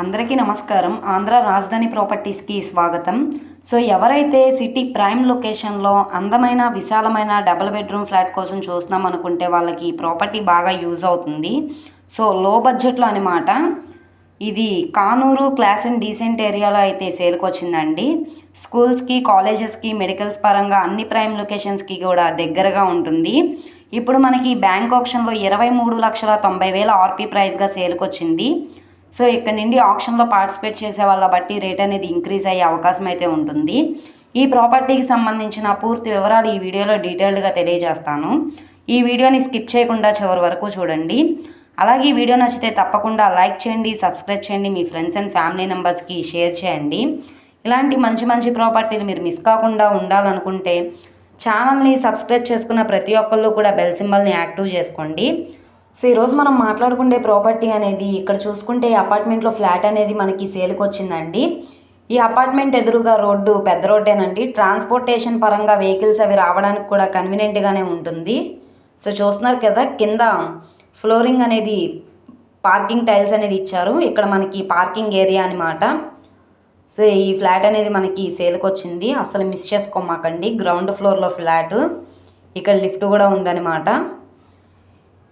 అందరికీ నమస్కారం. ఆంధ్ర రాజధాని ప్రాపర్టీస్కి స్వాగతం. సో ఎవరైతే సిటీ ప్రైమ్ లొకేషన్లో అందమైన విశాలమైన డబుల్ బెడ్రూమ్ ఫ్లాట్ కోసం చూస్తున్నాం అనుకుంటే వాళ్ళకి ఈ ప్రాపర్టీ బాగా యూజ్ అవుతుంది. సో లో బడ్జెట్లో అనమాట ఇది కానూరు క్లాస్ అండ్ డీసెంట్ ఏరియాలో అయితే సేల్కి వచ్చిందండి. స్కూల్స్కి కాలేజెస్కి మెడికల్స్ పరంగా అన్ని ప్రైమ్ లొకేషన్స్కి కూడా దగ్గరగా ఉంటుంది. ఇప్పుడు మనకి బ్యాంక్ ఆప్షన్లో ఇరవై మూడు లక్షల తొంభై వేల ఆర్పీ ప్రైస్గా సేల్కి వచ్చింది. సో ఇక్కడ నుండి ఆప్షన్లో పార్టిసిపేట్ చేసే వాళ్ళ బట్టి రేట్ అనేది ఇంక్రీజ్ అయ్యే అవకాశం అయితే ఉంటుంది. ఈ ప్రాపర్టీకి సంబంధించిన పూర్తి వివరాలు ఈ వీడియోలో డీటెయిల్డ్గా తెలియజేస్తాను. ఈ వీడియోని స్కిప్ చేయకుండా చివరి వరకు చూడండి. అలాగే ఈ వీడియో నచ్చితే తప్పకుండా లైక్ చేయండి సబ్స్క్రైబ్ చేయండి మీ ఫ్రెండ్స్ అండ్ ఫ్యామిలీ మెంబర్స్కి షేర్ చేయండి. ఇలాంటి మంచి మంచి ప్రాపర్టీలు మీరు మిస్ కాకుండా ఉండాలనుకుంటే ఛానల్ని సబ్స్క్రైబ్ చేసుకున్న ప్రతి ఒక్కళ్ళు కూడా బెల్ సింబల్ని యాక్టివ్ చేసుకోండి. సో ఈరోజు మనం మాట్లాడుకునే ప్రాపర్టీ అనేది ఇక్కడ చూసుకుంటే ఈ అపార్ట్మెంట్లో ఫ్లాట్ అనేది మనకి సేల్కి వచ్చిందండి. ఈ అపార్ట్మెంట్ ఎదురుగా రోడ్డు పెద్ద రోడ్డేనండి. ట్రాన్స్పోర్టేషన్ పరంగా వెహికల్స్ అవి రావడానికి కూడా కన్వీనియంట్గానే ఉంటుంది. సో చూస్తున్నారు కదా కింద ఫ్లోరింగ్ అనేది పార్కింగ్ టైల్స్ అనేది ఇచ్చారు. ఇక్కడ మనకి పార్కింగ్ ఏరియా అనమాట సో ఈ ఫ్లాట్ అనేది మనకి సేల్కి వచ్చింది. అసలు మిస్ చేసుకోమాకండి. గ్రౌండ్ ఫ్లోర్లో ఫ్లాట్. ఇక్కడ లిఫ్ట్ కూడా ఉందన్నమాట.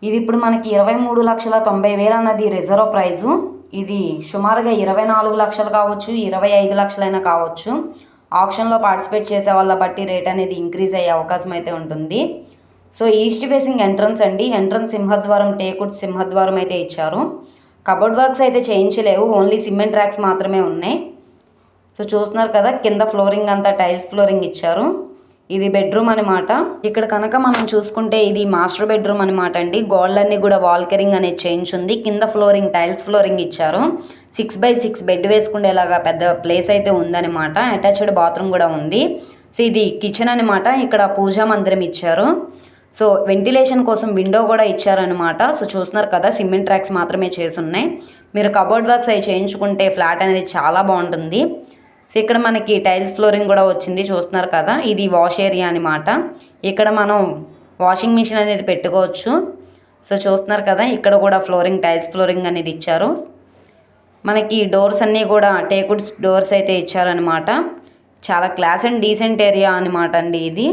ఇది ఇప్పుడు మనకి ఇరవై మూడు లక్షల తొంభై వేలు అన్నది రిజర్వ్ ప్రైజు. ఇది సుమారుగా ఇరవై నాలుగు లక్షలు కావచ్చు ఇరవై ఐదు లక్షలైనా కావచ్చు. ఆప్షన్లో పార్టిసిపేట్ చేసే వాళ్ళ బట్టి రేట్ అనేది ఇంక్రీజ్ అయ్యే అవకాశం అయితే ఉంటుంది. సో ఈస్ట్ ఫేసింగ్ ఎంట్రన్స్ అండి. ఎంట్రన్స్ సింహద్వారం టేకుడ్ సింహద్వారం అయితే ఇచ్చారు. కబోర్డ్ వర్క్స్ అయితే చేయించలేవు ఓన్లీ సిమెంట్ ట్రాక్స్ మాత్రమే ఉన్నాయి. సో చూస్తున్నారు కదా కింద ఫ్లోరింగ్ అంతా టైల్స్ ఫ్లోరింగ్ ఇచ్చారు. ఇది బెడ్రూమ్ అనమాట ఇక్కడ కనుక మనం చూసుకుంటే ఇది మాస్టర్ బెడ్రూమ్ అనమాట అండి. గోల్డన్ని కూడా వాల్కరింగ్ అనేది చేయించుంది కింద ఫ్లోరింగ్ టైల్స్ ఫ్లోరింగ్ ఇచ్చారు. సిక్స్ బై సిక్స్ బెడ్ వేసుకునేలాగా పెద్ద ప్లేస్ అయితే ఉందన్నమాట. అటాచ్డ్ బాత్రూమ్ కూడా ఉంది. సో ఇది కిచెన్ అనమాట ఇక్కడ పూజా మందిరం ఇచ్చారు. సో వెంటిలేషన్ కోసం విండో కూడా ఇచ్చారనమాట సో చూస్తున్నారు కదా సిమెంట్ ట్రాక్స్ మాత్రమే చేసి ఉన్నాయి మీరు కబోర్డ్ వర్క్స్ అవి చేయించుకుంటే ఫ్లాట్ అనేది చాలా బాగుంటుంది. సో ఇక్కడ మనకి టైల్స్ ఫ్లోరింగ్ కూడా వచ్చింది చూస్తున్నారు కదా? ఇది వాష్ ఏరియా అనమాట ఇక్కడ మనం వాషింగ్ మిషన్ అనేది పెట్టుకోవచ్చు. సో చూస్తున్నారు కదా? ఇక్కడ కూడా ఫ్లోరింగ్ టైల్స్ ఫ్లోరింగ్ అనేది ఇచ్చారు. మనకి డోర్స్ అన్నీ కూడా టేకుడ్ డోర్స్ అయితే ఇచ్చారనమాట చాలా క్లాస్ అండ్ డీసెంట్ ఏరియా అనమాట అండి ఇది.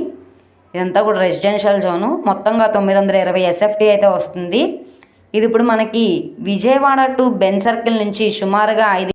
ఇదంతా కూడా రెసిడెన్షియల్ జోను మొత్తంగా తొమ్మిది వందల ఇరవై ఎస్ఎఫ్టీ అయితే వస్తుంది. ఇది ఇప్పుడు మనకి విజయవాడ టు బెన్ సర్కిల్ నుంచి సుమారుగా ఐదు